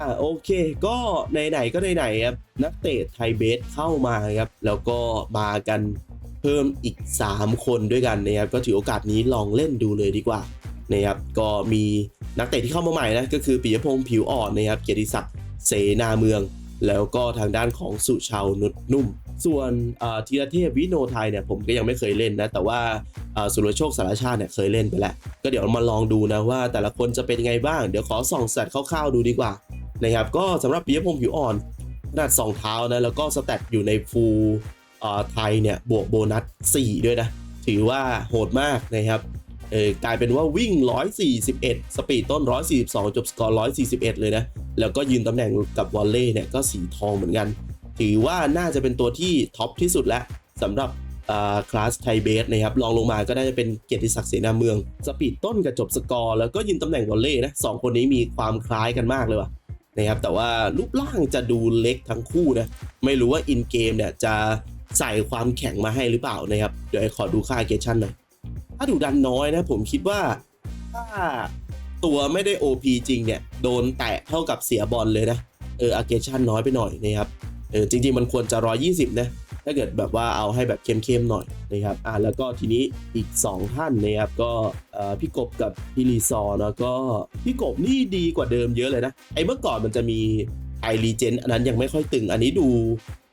อ่าโอเค ก็ไหนๆก็ไหนๆครับนักเตะไทยเบสเข้ามาครับแล้วก็มากันเพิ่มอีก 3 คนด้วยกันนะครับก็ถือโอกาสนี้ลองเล่นดูเลยดีกว่านะครับก็มีนักเตะที่เข้ามาใหม่นะก็คือปิยพงษ์ผิวอ่อนนะครับเกียรติศักดิ์เสนาเมือง แล้วก็ทางด้านของสุชาวนุชนุ่ม ส่วนเอ่อธีรเทพวิโนไทยเนี่ยผมก็ยังไม่เคยเล่นนะแต่ว่าเอ่อสุรโชคสารชาติเนี่ยเคยเล่นไปแล้ว ก็เดี๋ยวมาลองดูนะว่าแต่ละคนจะเป็นยังไงบ้างเดี๋ยวขอส่องสแตทคร่าวๆดูดีกว่า นะครับก็สำหรับปิยพงษ์ผิวอ่อนขนาดสองเท้านะแล้วก็สแตทอยู่ในฟูลไทยเนี่ยบวกโบนัส 4 ด้วยนะ ถือว่าโหดมากนะครับเออกลายเป็นว่าวิ่ง 141 สปีดต้น 142 จบสกอร์ 141 เลยนะ แล้วก็ยืนตำแหน่งกับวอลเล่เนี่ยก็สีทองเหมือนกัน ถือว่าน่าจะเป็นตัวที่ท็อปที่สุดแล้วสำหรับคลาสไทยเบสนะครับลองลงมาก็น่าจะเป็นเกียรติศักดิ์เสนาเมือง สปีดต้นกับจบสกอร์ แล้วก็ยืนตำแหน่งวอลเล่นะสองคนนี้มีความคล้ายกันมากเลยว่ะ นะครับแต่ว่ารูปร่างจะดูเล็กทั้งคู่นะไม่รู้ว่าอินเกมเนี่ยจะใส่ความแข็งมาให้หรือเปล่านะครับ เดี๋ยวขอดูค่าเกชั่นหน่อยถ้าดูดันน้อยนะผมคิดว่าถ้าตัวไม่ได้ OP จริงเนี่ยโดนแตะเท่ากับเสียบอลเลยนะเอออาเกชั่นน้อยไปหน่อยนะครับเออจริง ๆ มันควรจะ 120 นะ ถ้าเกิดแบบว่าเอาให้แบบเข้มๆหน่อยนะครับอ่าแล้วก็ทีนี้อีก 2 ท่านนะครับก็พี่กบกับพี่รีซอร์แล้วก็พี่กบนี่ดีกว่าเดิมเยอะเลยนะไอ้เมื่อก่อนมันจะมีไอรีเจนอันนั้นยังไม่ค่อยตึง อันนี้ดู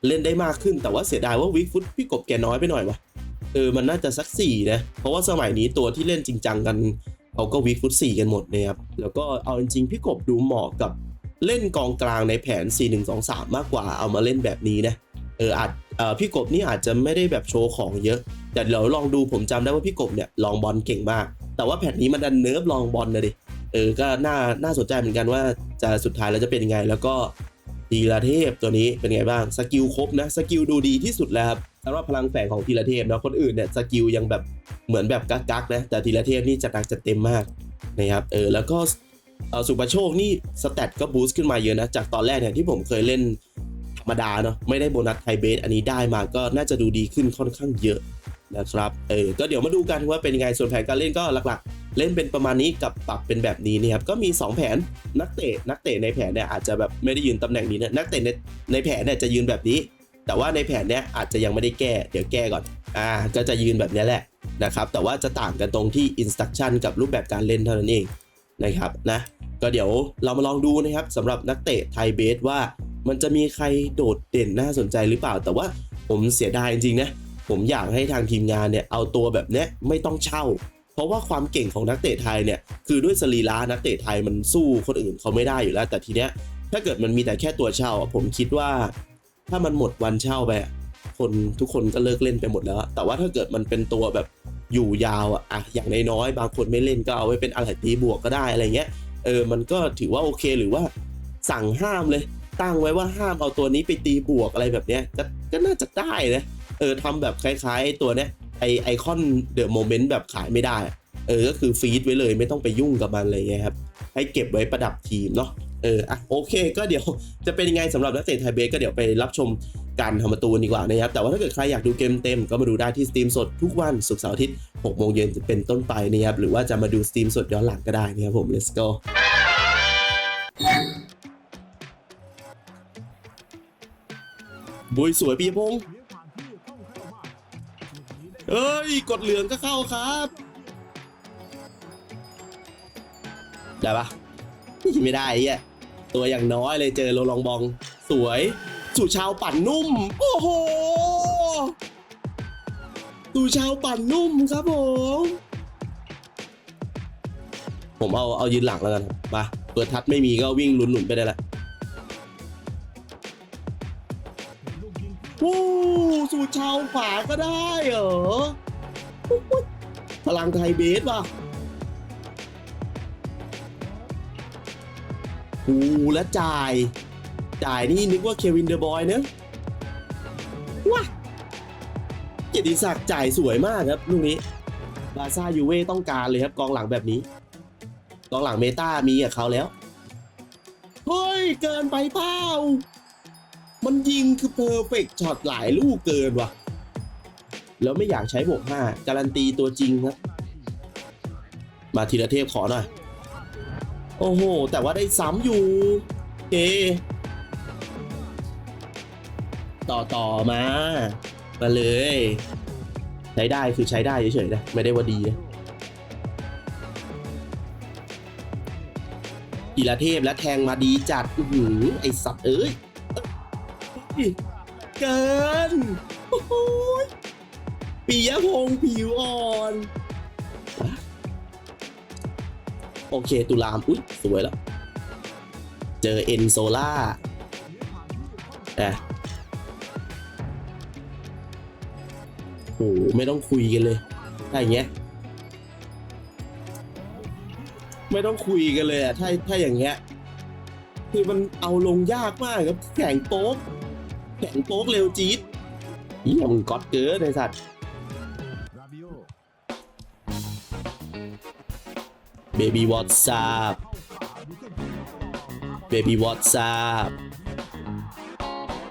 เล่นได้มากขึ้นแต่ว่าเสียดายว่าวิกฟุตพี่กบแกน้อยไปหน่อยวะเออมันน่าจะสักสี่นะเพราะว่าสมัยนี้ตัวที่เล่นจริงจังกันเขาก็วิกฟุตสี่กันหมดนะครับแล้วก็เอาจริงๆพี่กบดูเหมาะกับเล่นกองกลางในแผน 4-1-2-3 มากกว่าเอามาเล่นแบบนี้นะเอออาจ พี่กบนี่อาจจะไม่ได้แบบโชว์ของเยอะ แต่เดี๋ยวลองดูผมจำได้ว่าพี่กบเนี่ยลองบอลเก่งมาก แต่ว่าแผนนี้มันดันเนิร์ฟลองบอลนะดิเออก็น่าน่าสนใจเหมือนกันว่าจะสุดท้ายแล้วจะเป็นยังไง แล้วก็ธีรเทพตัวนี้เป็นไงบ้างสกิลครบนะสกิลดูดีที่สุดแล้วครับสำหรับพลังแฝงของธีรเทพนะคนอื่นเนี่ยสกิลยังแบบเหมือนแบบกักๆนะแต่ธีรเทพนี่จัดหนักจัดเต็มมากนะครับเออแล้วก็สุปโชคนี่สแตทก็บูสต์ขึ้นมาเยอะนะจากตอนแรกเนี่ยที่ผมเคยเล่น รรมดาเนาะไม่ได้โบนัสไทเบสอันนี้ได้มาก็น่าจะดูดีขึ้นค่อนข้างเยอะนะครับเออก็เดี๋ยวมาดูกันว่าเป็นยังไงส่วนแผนการเล่นก็หลักๆ เล่นเป็นประมาณนี้กับปรับเป็นแบบนี้นี่ครับก็มี 2 แผนนักเตะนักเตะในแผนเนี่ยอาจจะแบบไม่ได้ยืนตำแหน่งนี้นะนักเตะในในแผนเนี่ยจะยืนแบบนี้ แต่ว่าในแผนเนี้ยอาจจะยังไม่ได้แก้เดี๋ยวแก้ก่อนอ่าก็จะยืนแบบนี้แหละนะครับแต่ว่าจะต่างกันตรงที่ instruction กับรูปแบบการเล่นเท่านั้นเองนะครับนะก็เดี๋ยวเรามาลองดูนะครับสำหรับนักเตะไทยเบสว่า มันจะมีใครโดดเด่นน่าสนใจหรือเปล่า แต่ว่าผมเสียดายจริงๆนะผมอยากให้ทางทีมงานเนี่ยเอาตัวแบบเนี้ยไม่ต้องเช่า เพราะว่าความเก่งของนักเตะไทยเนี่ยคือด้วยสรีระนักเตะไทยมันสู้คนอื่นเขาไม่ได้อยู่แล้ว แต่ทีเนี้ยถ้าเกิดมันมีแต่แค่ตัวเช่า ผมคิดว่า ถ้ามันหมดวันเช่าไปคนทุกคนก็เลิกเล่นไปหมดแล้ว แต่ว่าถ้าเกิดมันเป็นตัวแบบอยู่ยาวอะอะอย่างน้อยๆบางคนไม่เล่นก็เอาไว้เป็นอะไรตีบวกก็ได้อะไรเงี้ยเออมันก็ถือว่าโอเคหรือว่าสั่งห้ามเลย ตั้งไว้ว่าห้ามเอาตัวนี้ไปตีบวกอะไรแบบเนี้ยก็ก็น่าจะได้นะเออทำแบบคล้ายๆตัวเนี้ยไอไอคอนเดอะโมเมนต์แบบขายไม่ได้ เออก็คือฟีดไว้เลยไม่ต้องไปยุ่งกับมันเลยไงครับให้เก็บไว้ประดับทีมเนาะเอออะโอเค ก็เดี๋ยวจะเป็นยังไงสำหรับนักเตะไทยเบสก็เดี๋ยวไปรับชมการทำประตูดีกว่านะครับ แต่ว่าถ้าเกิดใครอยากดูเกมเต็มก็มาดูได้ที่สตรีมสดทุกวันศุกร์เสาร์อาทิตย์6โมงเย็นเป็นต้นไปนะครับ หรือว่าจะมาดูสตรีมสดย้อนหลังก็ได้นะครับผม let's go บุยสวยปีพงเอ้ย กดเหลืองก็เข้าครับ ได้ปะไม่ได้ไอ้ตัวอย่างน้อยเลยเจอโรลองบอง สวยสุชาวปั่นนุ่ม โอ้โหสุชาวปั่นนุ่มครับผมผมเอาเอายืนหลังแล้วกันครับมาเปิดทัดไม่มีก็วิ่งลุนหลุนไปได้ละ โอ้สุชาวขวาก็ได้เหรอพลังไทยเบสว่ะโอ้และจ่าย จ่ายนี่นึกว่าเควินเดอะบอยเนอะว้าเกียรติศักดิ์จ่ายสวยมากครับลูกนี้บาซ่ายูเว่ต้องการเลยครับกองหลังแบบนี้ กองหลังเมตามีกับเขาแล้ว เฮ้ย เกินไปเปล่า มันยิงคือเพอร์เฟกช็อตหลายลูกเกินว่ะ แล้วไม่อยากใช้บวกห้าการันตีตัวจริงครับ มาทีละเทพขอหน่อย โอ้โห แต่ว่าได้ซ้ำอยู่เคต่อต่อมา มาเลย ใช้ได้คือใช้ได้เฉยๆนะ ไม่ได้ว่าดีนะกีฬาเทพและแทงมาดีจัด อือหือไอสัตว์เอ้ย เกินโอ้โหยปียพงษ์ผิวอ่อน โอเค ตุลาม อุ้ยสวยแล้ว เจอเอ็นโซล่าอะโหไม่ต้องคุยกันเลยถ้าอย่างเงี้ย ไม่ต้องคุยกันเลยอะ ถ้าถ้าอย่างเงี้ย คือมันเอาลงยากมากครับ แข่งโป๊ก แข่งโป๊กเร็วจี๊ดนี่มึงก๊อตเกินไอสัตว์เบบี้วอตซ p บเบบี้วอตซ p บ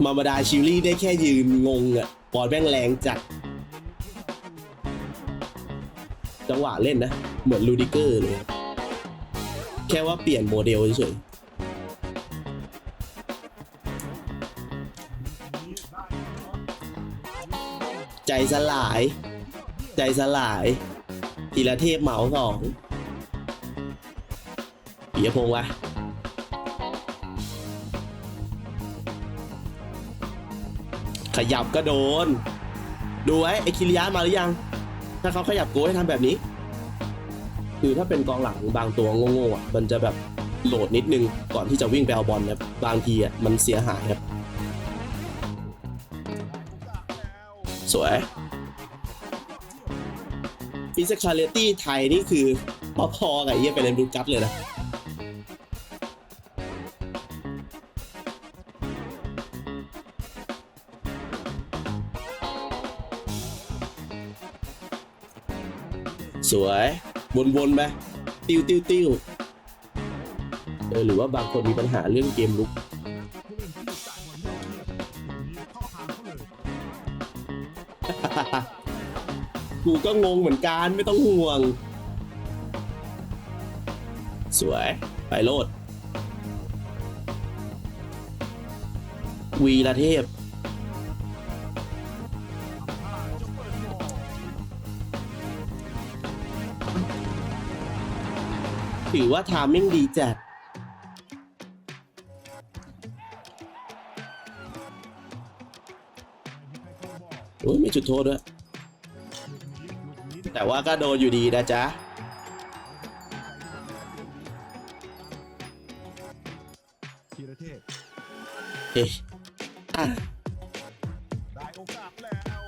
มามาดาชิลลี่ได้แค่ยืนงงอะบอลแม่งแรงจัด จังหวะเล่นนะ เหมือนลูดิเกอร์เลย แค่ว่าเปลี่ยนโมเดลเฉยๆ ใจสลาย ใจสลายทีละเทพเหมาสองปียพงษ์วะขยับก็โดน ดูไว้ไอคิริยะมาหรือยัง ถ้าเขาขยับโก้ให้ทำแบบนี้ คือถ้าเป็นกองหลังบางตัวโง่ๆอะ มันจะแบบโหลดนิดนึงก่อนที่จะวิ่งไปเอาบอลครับบางทีอะมันเสียหายครับ สวยฟิสิกาเลตี้ไทยนี่คือพอๆกับเยี่ยไปเล่นบูกัสเลยนะสวยวนๆไปติ้วติ้วติ้วเออหรือว่าบางคนมีปัญหาเรื่องเกมลุก กูก็งงเหมือนกันไม่ต้องห่วง สวย ไปโลด วีระเทพ ถือว่าทามมิ่งดีจัดโอ้ยไม่จุดโทษด้วย แต่ว่าก็โดนอยู่ดีนะจ๊ะธีรเทพเอ๊ะอะได้โอกาสแล้ว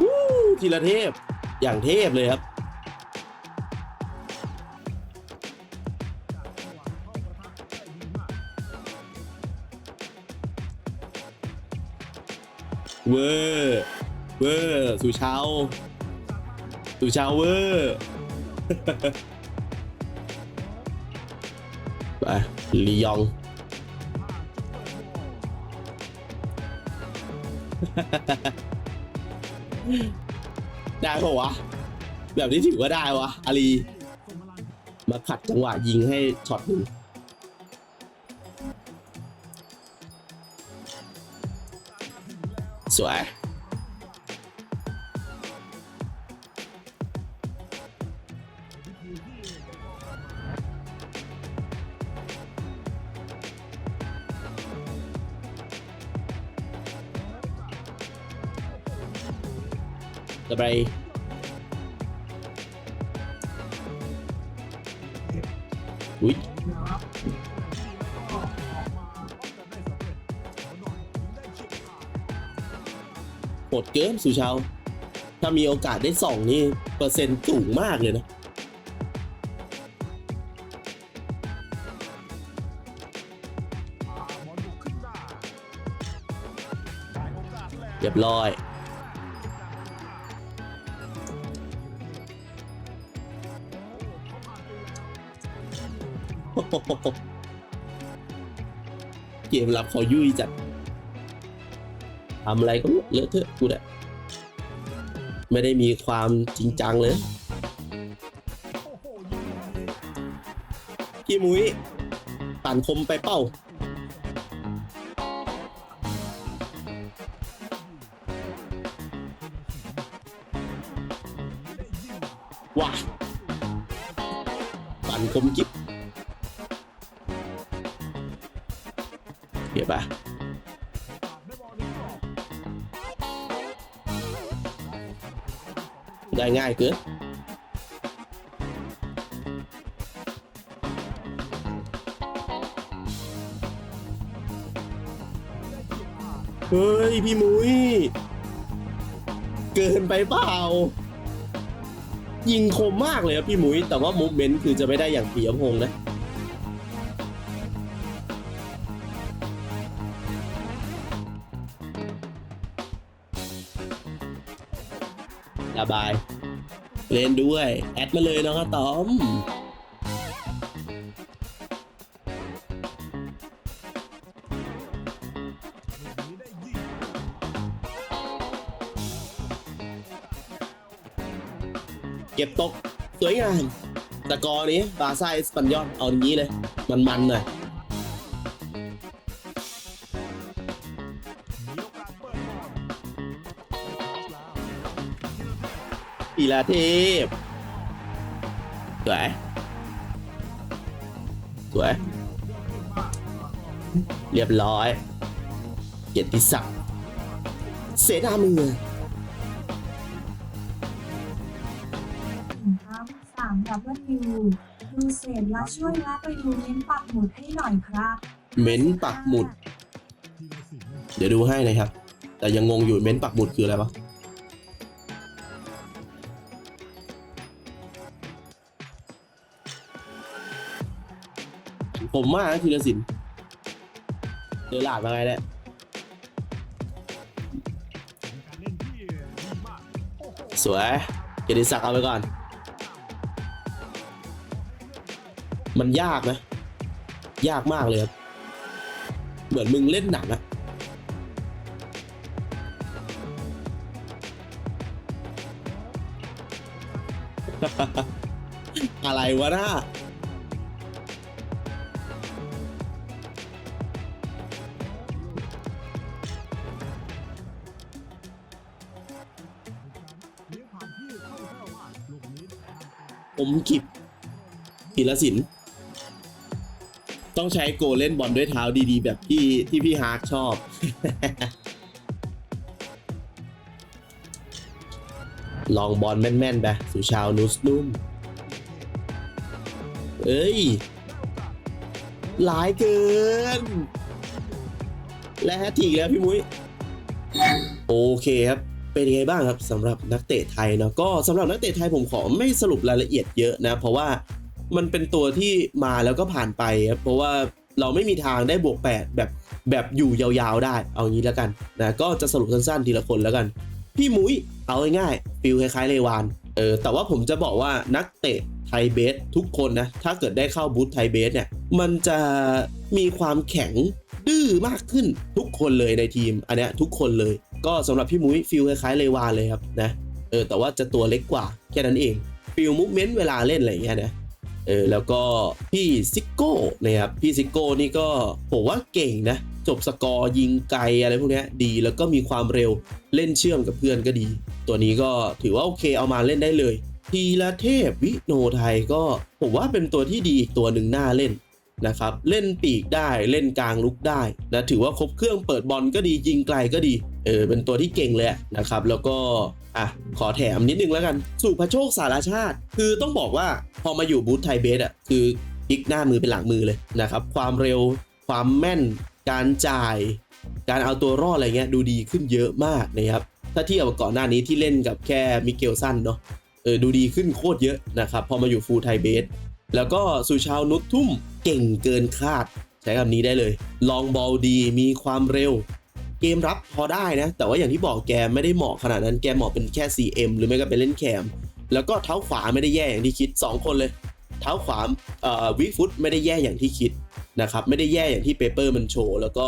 วู้ทีละเทพ อย่างเทพเลยครับเวอร์ เวอร์ สุชาว สุชาวเวอร์ไปลียอง ได้ปะวะ แบบนี้ถือว่าได้วะอาลี มาขัดจังหวะยิงให้ช็อตหนึ่งสวย ต่อไปอุ้ยโหดเกินสุชาว ถ้ามีโอกาสได้สองนี่ เปอร์เซ็นต์สูงมากเลยนะเรียบร้อย เกมรับเขายุ่ยจัดทำอะไรก็เลอะเทอะกูแหละไม่ได้มีความจริงจังเลยพี่มุ้ยตันคมไปเป้าว้าตันคมกิ๊บ เดี๋ยวปะได้ง่ายเกินเฮ้ย พี่มุ้ย เกินไปเปล่า ยิงคมมากเลยครับพี่มุ้ย แต่ว่ามูฟเมนต์คือจะไม่ได้อย่างปียพงษ์นะ บาย เล่นด้วย แอดมาเลยน้องอะตอมเก็บตก สวยงามตะกอนี้บาซ่าเอสปันยอนเอาอย่างนี้เลย มันๆหน่อย อีลาเทพ สวย สวย เรียบร้อย เกียรติศักดิ์เสนาเมืองครับสามดับเบิลยูดูเศษและช่วยและไปดูเน้นปักหมุดให้หน่อยครับเม้นปักหมุด เดี๋ยวดูให้นะครับ แต่ยังงงอยู่เม้นปักหมุดคืออะไรวะ ผมว่านะธีรศิลป์เจอหลาดมาไงเนี่ยเป็นการเล่นที่ดีมากโอ้โหสวยเกียรติศักดิ์เอาไปก่อน มันยากนะ ยากมากเลยครับ เหมือนมึงเล่นหนังอะอะไรวะน่า ผมกิบธีรศิลป์ต้องใช้โกเล่นบอลด้วยเท้าดีๆ แบบที่ที่พี่ฮาร์กชอบ ลองบอลแม่นๆไปสุชาวนุสนุ่ม เอ้ย หลายเกิน และแฮตทริกแล้วพี่มุ้ย โอเคครับ เป็นยังไงบ้างครับสำหรับนักเตะไทยเนาะก็สำหรับนักเตะไทยผมขอไม่สรุปรายละเอียดเยอะนะ เพราะว่ามันเป็นตัวที่มาแล้วก็ผ่านไปครับเพราะว่าเราไม่มีทางได้บวก 8 แบบแบบอยู่ยาวๆได้ เอางี้แล้วกันนะก็จะสรุปสั้นๆทีละคนแล้วกัน พี่มุ้ยเอาง่ายๆฟิลคล้ายๆเลวานเออแต่ว่าผมจะบอกว่านักเตะไทยเบสทุกคนนะถ้าเกิดได้เข้าบูธไทยเบสเนี่ยมันจะมีความแข็งดื้อมากขึ้นทุกคนเลยในทีม อันนี้ทุกคนเลย ก็สำหรับพี่มุ้ยฟิลคล้ายๆเลวานเลยครับนะเออแต่ว่าจะตัวเล็กกว่าแค่นั้นเองฟิลมูฟเมนต์เวลาเล่นอะไรอย่างเงี้ยนะเออแล้วก็พี่ซิโก้นะครับพี่ซิโก้นี่ก็ผมว่าเก่งนะ จบสกอร์ยิงไกลอะไรพวกนี้ดีแล้วก็มีความเร็วเล่นเชื่อมกับเพื่อนก็ดี ตัวนี้ก็ถือว่าโอเคเอามาเล่นได้เลย ทีละเทพวิโนไทยก็ผมว่าเป็นตัวที่ดีอีกตัวหนึ่งน่าเล่น นะครับเล่นปีกได้เล่นกลางลุกได้นะถือว่าครบเครื่องเปิดบอลก็ดียิงไกลก็ดีเออเป็นตัวที่เก่งเลยนะครับ แล้วก็อะขอแถมนิดนึงแล้วกัน สุภโชคสารชาติ คือต้องบอกว่าพอมาอยู่บูธไทยเบสอะคือพิกหน้ามือเป็นหลังมือเลยนะครับ ความเร็วความแม่น การจ่าย การเอาตัวรอดอะไรเงี้ยดูดีขึ้นเยอะมากนะครับ ถ้าเทียบกับก่อนหน้านี้ที่เล่นกับแค่มิเกลสันเนาะเออดูดีขึ้นโคตรเยอะนะครับ พอมาอยู่ฟูลไทยเบสแล้วก็สุชาวนุชทุ่ม เก่งเกินคาด ใช้คำนี้ได้เลย ลองบอลดีมีความเร็ว เกมรับพอได้นะ แต่ว่าอย่างที่บอกแกไม่ได้เหมาะขนาดนั้นแกเหมาะเป็นแค่ CM หรือไม่ก็เป็นเล่นแคมแล้วก็เท้าขวาไม่ได้แย่อย่างที่คิด 2 คนเลย เท้าขวาวิฟุตไม่ได้แย่อย่างที่คิดนะครับไม่ได้แย่อย่างที่เปเปอร์มันโชว์แล้วก็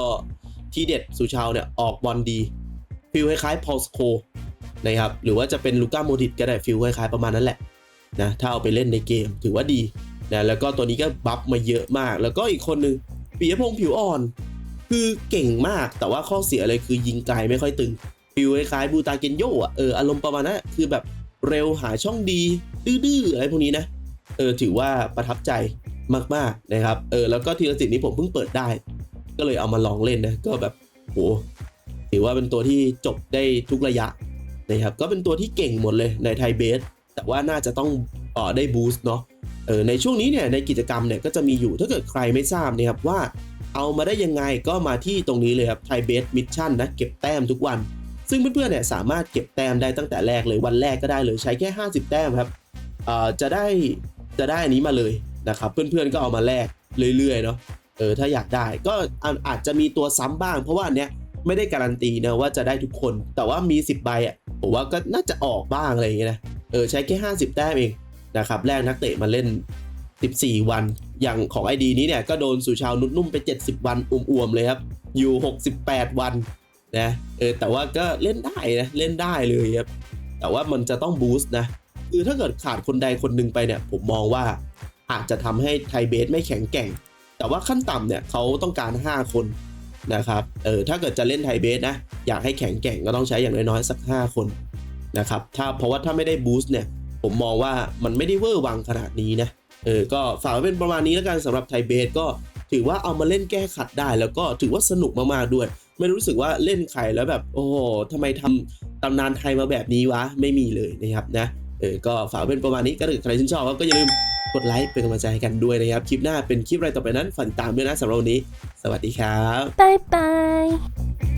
ที่เด็ดสุชาวเนี่ยออกบอลดีฟิลคล้ายๆพอลสโคนะครับหรือว่าจะเป็นลูก้าโมดิตก็ได้ฟิลคล้ายๆประมาณนั้นแหละนะถ้าเอาไปเล่นในเกมถือว่าดี นะแล้วก็ตัวนี้ก็บัฟมาเยอะมาก แล้วก็อีกคนนึงปิยพงษ์ผิวอ่อน คือเก่งมากแต่ว่าข้อเสียเลยคือยิงไกลไม่ค่อยตึงฟิลคล้ายบูตาเกนโยอะเอออารมณ์ประมาณนั้นคือแบบเร็วหาช่องดีดื้อๆอะไรพวกนี้นะเออถือว่าประทับใจมากๆนะครับเออแล้วก็ทีละสิทธิ์นี้ผมเพิ่งเปิดได้ ก็เลยเอามาลองเล่นนะก็แบบโหถือว่าเป็นตัวที่จบได้ทุกระยะนะครับก็เป็นตัวที่เก่งหมดเลยในไทยเบสแต่ว่าน่าจะต้องออได้บูสต์เนาะ เออในช่วงนี้เนี่ยในกิจกรรมเนี่ยก็จะมีอยู่ถ้าเกิดใครไม่ทราบนะครับว่าเอามาได้ยังไงก็มาที่ตรงนี้เลยครับไทเบสมิชชั่นนะเก็บแต้มทุกวัน ซึ่งเพื่อนๆเนี่ยสามารถเก็บแต้มได้ตั้งแต่แรกเลยวันแรกก็ได้เลยใช้แค่ 50 แต้มครับเอ่อจะได้จะได้อันนี้มาเลยนะครับเพื่อนๆก็เอามาแลกเรื่อยๆเนาะเออถ้าอยากได้ก็อาจจะมีตัวซ้ำบ้าง เพราะว่าอันเนี้ยไม่ได้การันตีนะว่าจะได้ทุกคน แต่ว่ามี 10 ใบอะผมว่าก็น่าจะออกบ้างอะไรอย่างเงี้ยนะเออใช้แค่ 50 แต้มเอง นะครับแลกนักเตะมาเล่น 14 วัน อย่างของ ID นี้เนี่ยก็โดนสุชาวนุดนุ่มไป 70 วันอ่วมๆเลยครับ อยู่ 68 วันนะเออแต่ว่าก็เล่นได้นะเล่นได้เลยครับแต่ว่ามันจะต้องบูสต์นะคือถ้าเกิดขาดคนใดคนหนึ่งไปเนี่ยผมมองว่าอาจจะทำให้ไทยเบสไม่แข็งแกร่ง แต่ว่าขั้นต่ำเนี่ยเขาต้องการ 5 คนนะครับเออถ้าเกิดจะเล่นไทยเบสนะอยากให้แข็งแกร่งก็ต้องใช้อย่างน้อยๆสัก 5 คนนะครับถ้าเพราะว่าถ้าไม่ได้บูสต์เนี่ย ผมมองว่ามันไม่ได้เวอร์วังขนาดนี้นะเออก็ฝากไว้เป็นประมาณนี้แล้วกันสำหรับไทยเบสก็ถือว่าเอามาเล่นแก้ขัดได้ แล้วก็ถือว่าสนุกมากๆด้วย ไม่รู้สึกว่าเล่นใครแล้วแบบ โอ้โหทำไมทำตำนานไทยมาแบบนี้วะไม่มีเลยนะครับนะเออก็ฝากเป็นประมาณนี้ก็ถ้าใครชื่นชอบก็อย่าลืมกดไลค์เป็นกำลังใจให้กันด้วยนะครับ คลิปหน้าเป็นคลิปอะไรต่อไปนั้นฝันตามด้วยนะสำหรับวันนี้ สวัสดีครับ拜拜。